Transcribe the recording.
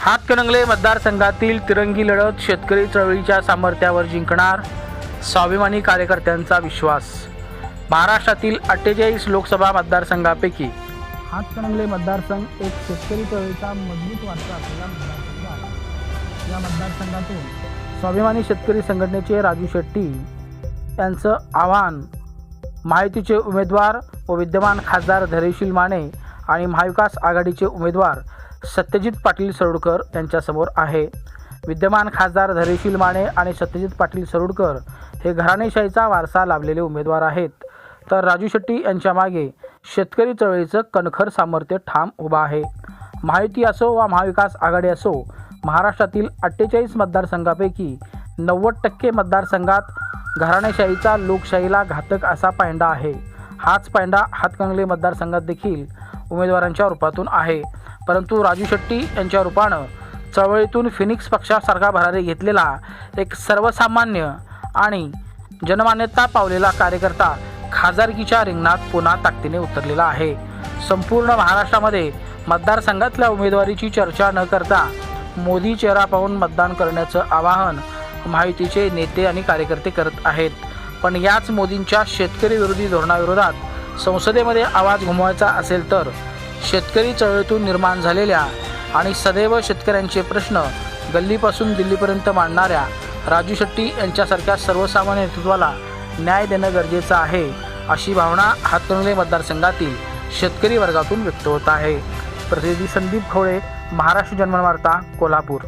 हातकणंगले मतदारसंघातील तिरंगी लढत शेतकरी चळवळीच्या सामर्थ्यावर जिंकणार स्वाभिमानी कार्यकर्त्यांचा विश्वास. महाराष्ट्रातील अठ्ठेचाळीस लोकसभा मतदारसंघापैकी हातकणंगले मतदारसंघ एक शेतकरी चळवळीचा मजबूत वारसा असलेला मतदारसंघ आहे. या मतदारसंघातून स्वाभिमानी शेतकरी संघटनेचे राजू शेट्टी यांचं आव्हान महायुतीचे उमेदवार व विद्यमान खासदार धैर्यशील माने आणि महाविकास आघाडीचे उमेदवार सत्यजित पाटील सरोडकर यांच्यासमोर आहे. विद्यमान खासदार धरेशील माने आणि सत्यजित पाटील सरोडकर हे घराणेशाहीचा वारसा लाभलेले उमेदवार आहेत. तर राजू शेट्टी यांच्या मागे शेतकरी चळवळीचं कणखर सामर्थ्य ठाम उभा आहे. महायुती असो वा महाविकास आघाडी असो महाराष्ट्रातील अठ्ठेचाळीस मतदारसंघापैकी नव्वद टक्के मतदारसंघात घराणेशाहीचा लोकशाहीला घातक असा पायंडा आहे. हाच पायंडा हातकंगले मतदारसंघात देखील उमेदवारांच्या रूपातून आहे. परंतु राजू शेट्टी यांच्या रूपानं चळवळीतून फिनिक्स पक्षासारखा भरारी घेतलेला एक सर्वसामान्य आणि जनमान्यता पावलेला कार्यकर्ता खासदारकीच्या रिंगणात पुन्हा ताकदीने उतरलेला आहे. संपूर्ण महाराष्ट्रामध्ये मतदारसंघातल्या उमेदवारीची चर्चा न करता मोदी चेहरा पाहून मतदान करण्याचं आवाहन महायुतीचे नेते आणि कार्यकर्ते करत आहेत. पण याच मोदींच्या शेतकरी विरोधी धोरणाविरोधात संसदेमध्ये आवाज घुमवायचा असेल तर शेतकरी चळवळीतून निर्माण झालेल्या आणि सदैव शेतकऱ्यांचे प्रश्न गल्लीपासून दिल्लीपर्यंत मांडणाऱ्या राजू शेट्टी यांच्यासारख्या सर्वसामान्य नेतृत्वाला न्याय देणं गरजेचं आहे अशी भावना हातकणंगले मतदारसंघातील शेतकरी वर्गातून व्यक्त होत आहे. प्रतिनिधी संदीप खवळे महाराष्ट्र जन्मवार्ता कोल्हापूर.